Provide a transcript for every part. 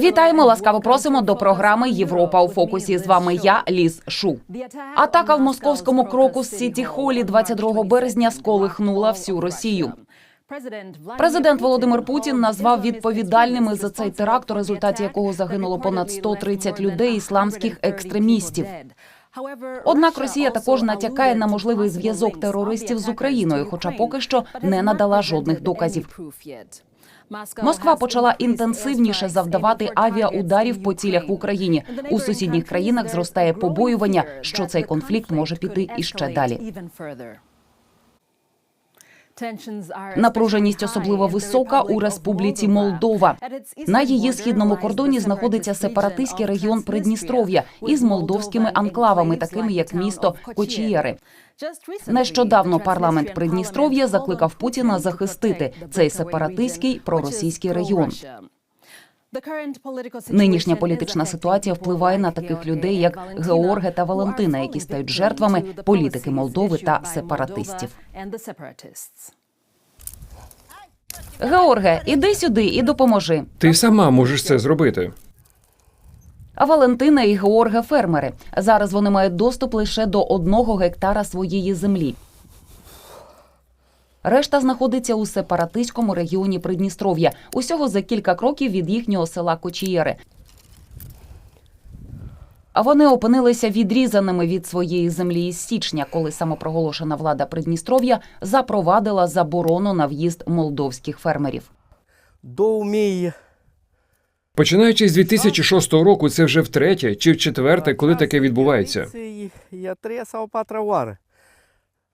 Вітаємо, ласкаво просимо до програми Європа у фокусі. З вами я, Ліз Шу. Атака в московському крокус Сіті Холі 22 березня сколихнула всю Росію. Президент Володимир Путін назвав відповідальними за цей теракт, у результаті якого загинуло понад 130 людей ісламських екстремістів. Однак Росія також натякає на можливий зв'язок терористів з Україною, хоча поки що не надала жодних доказів. Москва почала інтенсивніше завдавати авіаударів по цілях в Україні. У сусідніх країнах зростає побоювання, що цей конфлікт може піти іще далі. Напруженість особливо висока у Республіці Молдова. На її східному кордоні знаходиться сепаратистський регіон Придністров'я із молдовськими анклавами, такими як місто Кочієри. Нещодавно парламент Придністров'я закликав Путіна захистити цей сепаратистський проросійський регіон. Нинішня політична ситуація впливає на таких людей, як Георге та Валентина, які стають жертвами політики Молдови та сепаратистів. Георге, іди сюди і допоможи. Ти сама можеш це зробити. Валентина і Георге фермери. Зараз вони мають доступ лише до одного гектара своєї землі. Решта знаходиться у сепаратистському регіоні Придністров'я, усього за кілька кроків від їхнього села Кочієри. А вони опинилися відрізаними від своєї землі із січня, коли самопроголошена влада Придністров'я запровадила заборону на в'їзд молдовських фермерів. Două mii Починаючи з 2006 року, це вже втретє чи вчетверте, коли таке відбувається.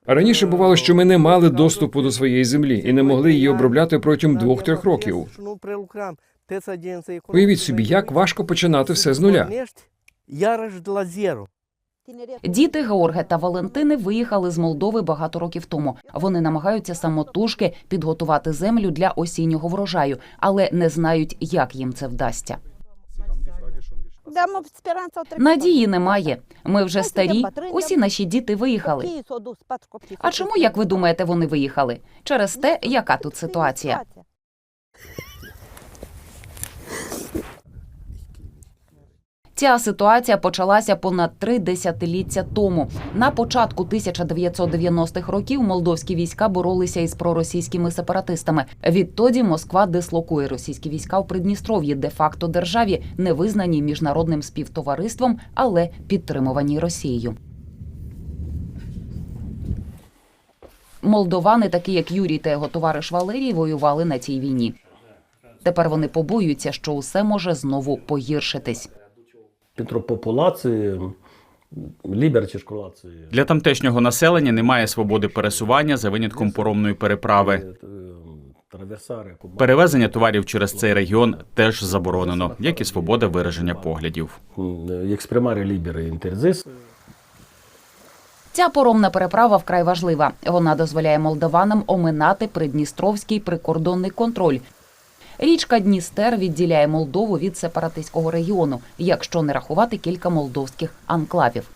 Раніше бувало, що ми не мали доступу до своєї землі і не могли її обробляти протягом двох-трьох років. Уявіть собі, як важко починати все з нуля. Діти Георге та Валентини виїхали з Молдови багато років тому. Вони намагаються самотужки підготувати землю для осіннього врожаю, але не знають, як їм це вдасться. Надії немає. Ми вже старі. Усі наші діти виїхали. А чому, як ви думаєте, вони виїхали? Через те, яка тут ситуація. Ця ситуація почалася понад три десятиліття тому. На початку 1990-х років молдовські війська боролися із проросійськими сепаратистами. Відтоді Москва дислокує російські війська в Придністров'ї, де-факто державі, не визнаній міжнародним співтовариством, але підтримуваній Росією. Молдовани, такі як Юрій та його товариш Валерій, воювали на цій війні. Тепер вони побоюються, що усе може знову погіршитись. Circulație. Для тамтешнього населення немає свободи пересування за винятком поромної переправи. Е, Перевезення товарів через цей регіон теж заборонено, як і свобода вираження поглядів. interzis. Ця поромна переправа вкрай важлива. Вона дозволяє молдаванам оминати придністровський прикордонний контроль. Річка Дністер відділяє Молдову від сепаратистського регіону, якщо не рахувати кілька молдовських анклавів.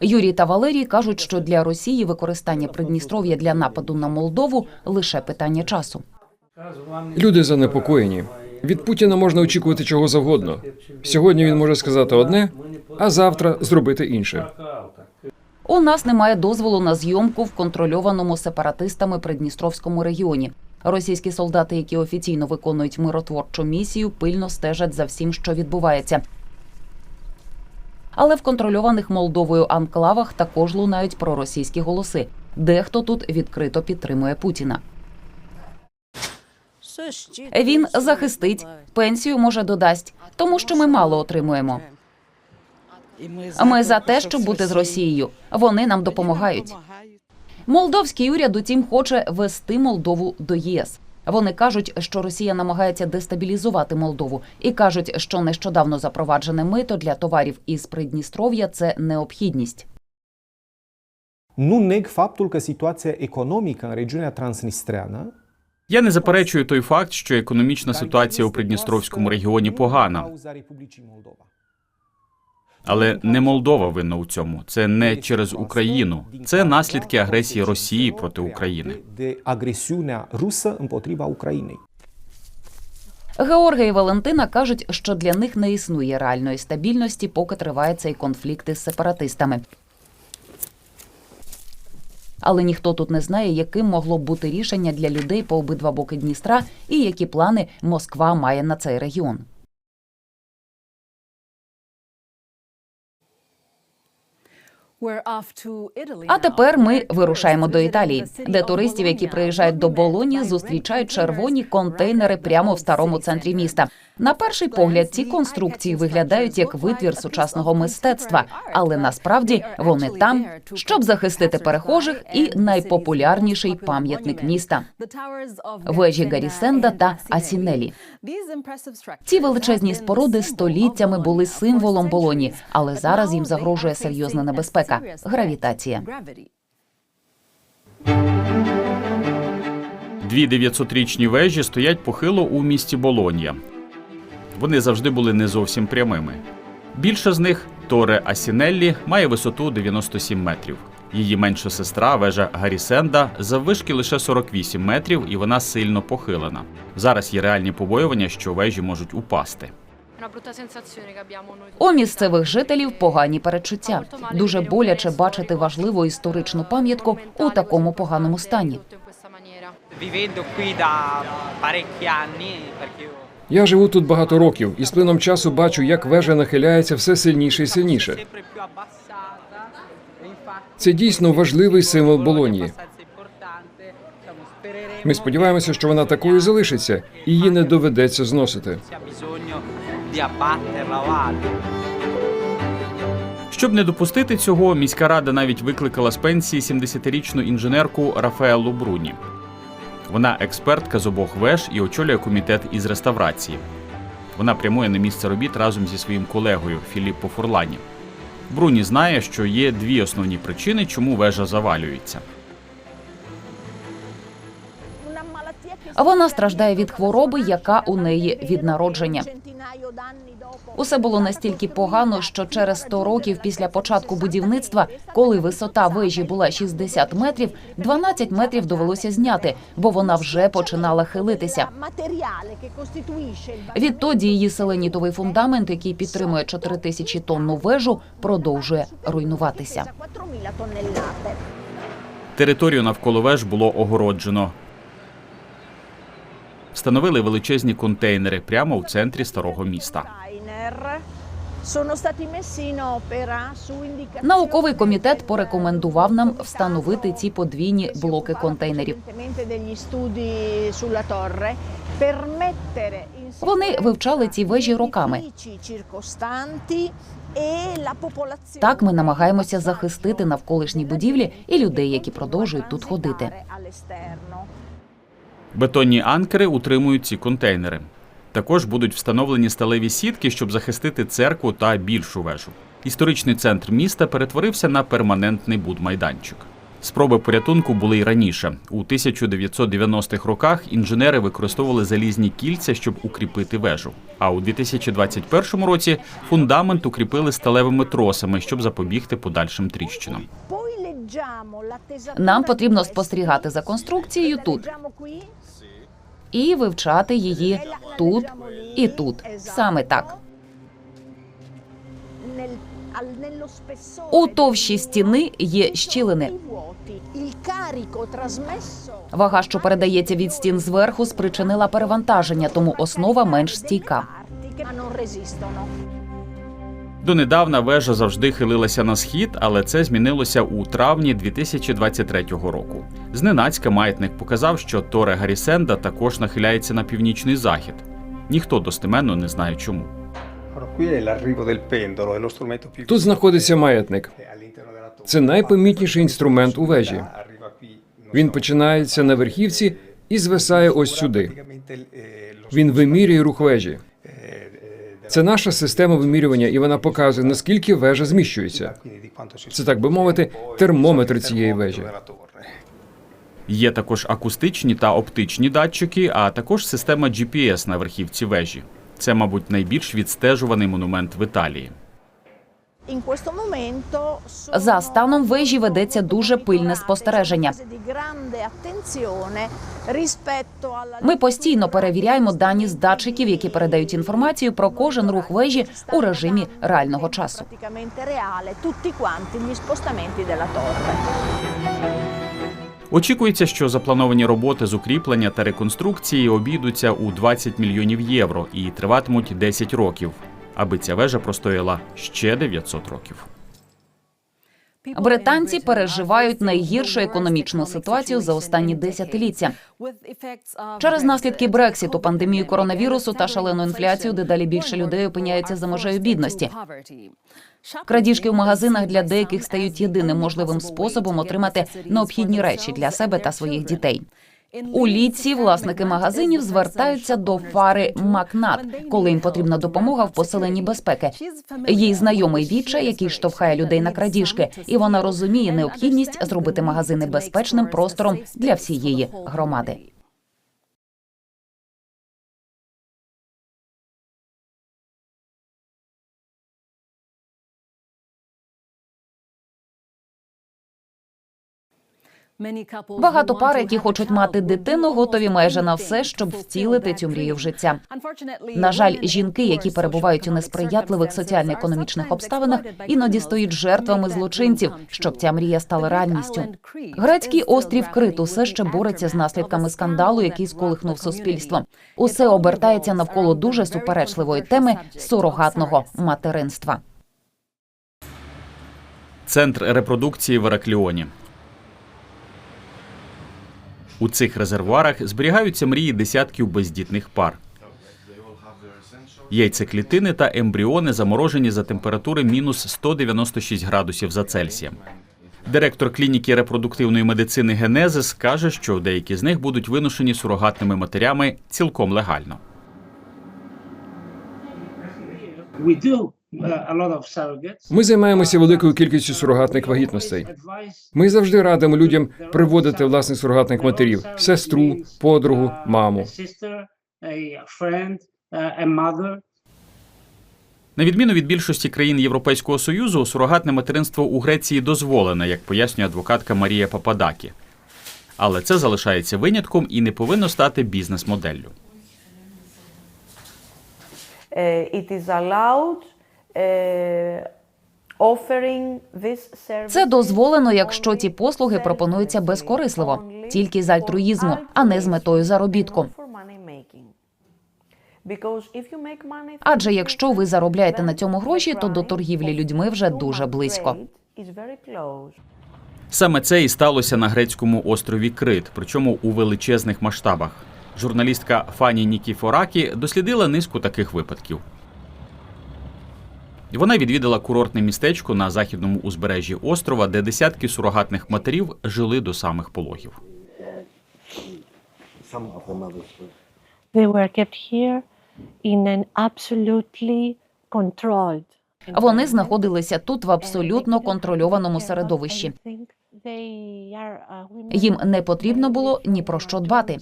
Юрій та Валерій кажуть, що для Росії використання Придністров'я для нападу на Молдову лише питання часу. Люди занепокоєні. Від Путіна можна очікувати чого завгодно. Сьогодні він може сказати одне, а завтра зробити інше. У нас немає дозволу на зйомку в контрольованому сепаратистами Придністровському регіоні. Російські солдати, які офіційно виконують миротворчу місію, пильно стежать за всім, що відбувається. Але в контрольованих Молдовою анклавах також лунають проросійські голоси. Дехто тут відкрито підтримує Путіна. Він захистить, пенсію може додасть, тому що ми мало отримуємо. Ми за те, щоб бути з Росією. Вони нам допомагають. Молдовський уряд, утім, хоче вести Молдову до ЄС. Вони кажуть, що Росія намагається дестабілізувати Молдову, і кажуть, що нещодавно запроваджене мито для товарів із Придністров'я це необхідність. Nu neg faptul că situația economică în regiunea transnistreană Я не заперечую той факт, що економічна ситуація у Придністровському регіоні погана. Але не Молдова винна у цьому. Це не через Україну. Це наслідки агресії Росії проти України. Agresiunea rusă împotriva Ucrainei. Георгій і Валентина кажуть, що для них не існує реальної стабільності, поки триває цей конфлікт із сепаратистами. Але ніхто тут не знає, яким могло б бути рішення для людей по обидва боки Дністра і які плани Москва має на цей регіон. А тепер ми вирушаємо до Італії, де туристів, які приїжджають до Болоні, зустрічають червоні контейнери прямо в старому центрі міста. На перший погляд, ці конструкції виглядають як витвір сучасного мистецтва, але насправді вони там, щоб захистити перехожих, і найпопулярніший пам'ятник міста. Вежі Гарісенда та Асінелі. Ці величезні споруди століттями були символом Болоні, але зараз їм загрожує серйозна небезпека гравітація. Дві 900-річні вежі стоять похило у місті Болонья. Вони завжди були не зовсім прямими. Більша з них Торе Асінеллі має висоту 97 метрів. Її менша сестра, вежа Гарісенда, заввишки лише 48 метрів, і вона сильно похилена. Зараз є реальні побоювання, що вежі можуть упасти. У місцевих жителів погані перечуття. Дуже боляче бачити важливу історичну пам'ятку у такому поганому стані. vivendo qui da parecchi anni, perché Я живу тут багато років і з плином часу бачу, як вежа нахиляється все сильніше і сильніше. e Це дійсно важливий символ Болонії. Ми сподіваємося, що вона такою залишиться, і її не доведеться зносити. Di abbatterla o altro. Щоб не допустити цього, міська рада навіть викликала з пенсії 70-річну інженерку Рафаелу Бруні. Вона експертка з обох веж і очолює комітет із реставрації. Вона прямує на місце робіт разом зі своїм колегою Філіппо Фурлані. Бруні знає, що є дві основні причини, чому вежа завалюється. Вона страждає від хвороби, яка у неї від народження. Усе було настільки погано, що через 100 років після початку будівництва, коли висота вежі була 60 метрів, 12 метрів довелося зняти, бо вона вже починала хилитися. Відтоді її селенітовий фундамент, який підтримує 4 тисячі тонну вежу, продовжує руйнуватися. 4.000. Територію навколо веж було огороджено. Встановили величезні контейнери прямо у центрі старого міста. Науковий комітет порекомендував нам встановити ці подвійні блоки контейнерів. Вони вивчали ці вежі роками. e Так ми намагаємося захистити навколишні будівлі і людей, які продовжують тут ходити. Бетонні анкери утримують ці контейнери. Також будуть встановлені сталеві сітки, щоб захистити церкву та більшу вежу. Історичний центр міста перетворився на перманентний будмайданчик. Спроби порятунку були й раніше. У 1990-х роках інженери використовували залізні кільця, щоб укріпити вежу. А у 2021 році фундамент укріпили сталевими тросами, щоб запобігти подальшим тріщинам. Нам потрібно спостерігати за конструкцією тут і вивчати її тут і тут. Саме так. У товщі стіни є щілини. Вага, що передається від стін зверху, спричинила перевантаження, тому основа менш стійка. Донедавна вежа завжди хилилася на схід, але це змінилося у травні 2023 року. Зненацька маятник показав, що Торе Гаррісенда також нахиляється на північний захід. Ніхто достеменно не знає чому. Тут знаходиться маятник. Це найпомітніший інструмент у вежі. Він починається на верхівці і звисає ось сюди. Він вимірює рух вежі. Це наша система вимірювання, і вона показує, наскільки вежа зміщується. Це так би мовити, термометр цієї вежі. Є також акустичні та оптичні датчики, а також система GPS на верхівці вежі. Це, мабуть, найбільш відстежуваний монумент в Італії. За станом вежі ведеться дуже пильне спостереження. Ми постійно перевіряємо дані з датчиків, які передають інформацію про кожен рух вежі у режимі реального часу. Очікується, що заплановані роботи з укріплення та реконструкції обійдуться у 20 мільйонів євро і триватимуть 10 років, аби ця вежа простояла ще 900 років. Британці переживають найгіршу економічну ситуацію за останні десятиліття. Через наслідки Брексіту, пандемію коронавірусу та шалену інфляцію, дедалі більше людей опиняються за межею бідності. Крадіжки в магазинах для деяких стають єдиним можливим способом отримати необхідні речі для себе та своїх дітей. У ліці власники магазинів звертаються до фари Макнат, коли їм потрібна допомога в посиленні безпеки. Їй знайомий відчай, який штовхає людей на крадіжки, і вона розуміє необхідність зробити магазини безпечним простором для всієї громади. Багато пар, які хочуть мати дитину, готові майже на все, щоб втілити цю мрію в життя. На жаль, жінки, які перебувають у несприятливих соціально-економічних обставинах, іноді стають жертвами злочинців, щоб ця мрія стала реальністю. Грецький острів Крит усе ще бореться з наслідками скандалу, який сколихнув суспільство. Усе обертається навколо дуже суперечливої теми сурогатного материнства. Центр репродукції в Еракліоні. У цих резервуарах зберігаються мрії десятків бездітних пар. Яйцеклітини та ембріони заморожені за температури мінус 196 градусів за Цельсієм. Директор клініки репродуктивної медицини Генезис каже, що деякі з них будуть виношені сурогатними матерями цілком легально. Surrogates. Ми займаємося великою кількістю сурогатних вагітностей. Ми завжди радимо людям приводити власних сурогатних матерів: сестру, подругу, маму. На відміну від більшості країн Європейського союзу, сурогатне материнство у Греції дозволене, як пояснює адвокатка Марія Пападакі. Але це залишається винятком і не повинно стати бізнес-моделлю. Uh, it is allowed this. Це дозволено, якщо ці послуги пропонуються безкорисливо, тільки з альтруїзму, а не з метою заробітку. Адже якщо ви заробляєте на цьому гроші, то до торгівлі людьми вже дуже близько. Саме це і сталося на грецькому острові Крит, причому у величезних масштабах. Журналістка Фані Нікіфоракі дослідила низку таких випадків. Вона відвідала курортне містечко на західному узбережжі острова, де десятки сурогатних матерів жили до самих пологів. They were kept here in an absolutely controlled. Вони знаходилися тут в абсолютно контрольованому середовищі. Їм не потрібно було ні про що дбати.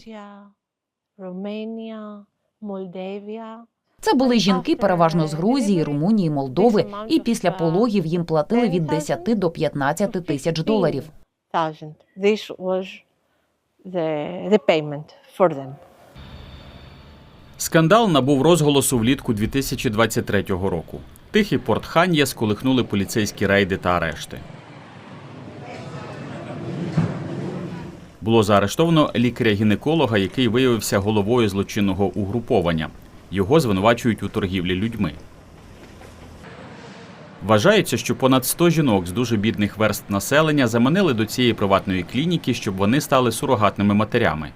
Romania, Moldavia. Це були жінки, переважно з Грузії, Румунії, Молдови, і після пологів їм платили від 10 до 15 тисяч доларів. Скандал набув розголосу влітку 2023 року. Тихий порт Хан'я сколихнули поліцейські рейди та арешти. Було заарештовано лікаря-гінеколога, який виявився головою злочинного угруповання. Його звинувачують у торгівлі людьми. Вважається, що понад 100 жінок з дуже бідних верст населення заманили до цієї приватної клініки, щоб вони стали сурогатними матерями.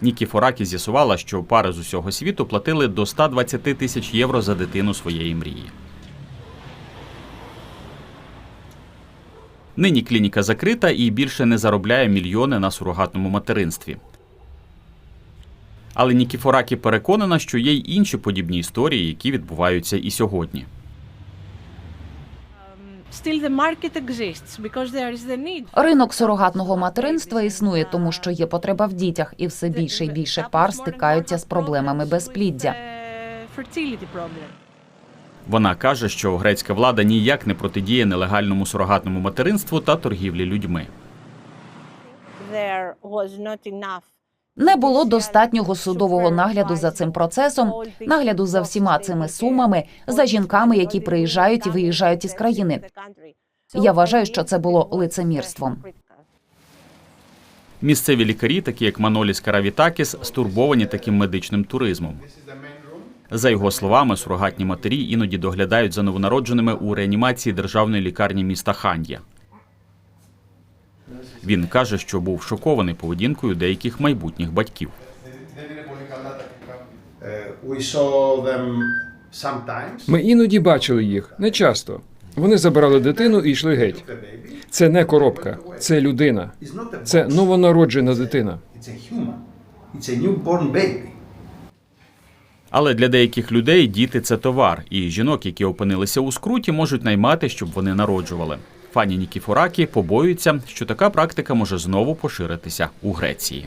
Нікі Форакі з'ясувала, що пари з усього світу платили до 120 тисяч євро за дитину своєї мрії. Нині клініка закрита і більше не заробляє мільйони на сурогатному материнстві. Але Нікі Форакі переконана, що є й інші подібні історії, які відбуваються і сьогодні. Ринок сурогатного материнства існує, тому що є потреба в дітях, і все більше і більше пар стикаються з проблемами безпліддя. Вона каже, що грецька влада ніяк не протидіє нелегальному сурогатному материнству та торгівлі людьми. Не було достатнього судового нагляду за цим процесом, нагляду за всіма цими сумами, за жінками, які приїжджають і виїжджають із країни. Я вважаю, що це було лицемірством. Місцеві лікарі, такі як Маноліс Каравітакіс, стурбовані таким медичним туризмом. За його словами, сурогатні матері іноді доглядають за новонародженими у реанімації державної лікарні міста Хандія. Він каже, що був шокований поведінкою деяких майбутніх батьків. sometimes. Ми іноді бачили їх, не часто. Вони забирали дитину і йшли геть. Це не коробка, це людина. Це новонароджена дитина. Але для деяких людей діти це товар, і жінок, які опинилися у скруті, можуть наймати, щоб вони народжували. Фані Нікіфоракі побоюється, що така практика може знову поширитися у Греції.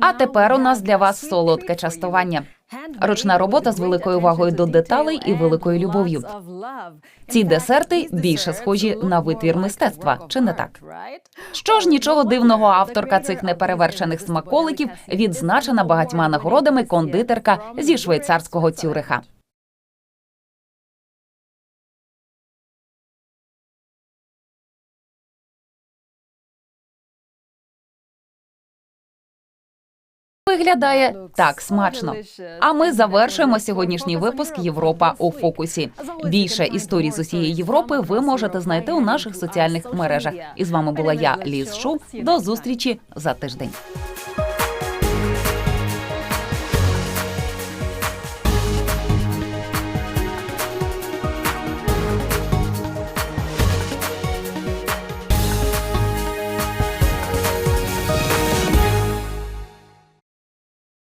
А тепер у нас для вас солодке частування. Ручна робота з великою увагою до деталей і великою любов'ю. Ці десерти більше схожі на витвір мистецтва, чи не так? Що ж, нічого дивного, авторка цих неперевершених смаколиків відзначена багатьма нагородами кондитерка зі швейцарського Цюриха. Виглядає так смачно. А ми завершуємо сьогоднішній випуск Європа у фокусі. Більше історій з усієї Європи ви можете знайти у наших соціальних мережах. І з вами була я, Ліз Шу. До зустрічі за тиждень.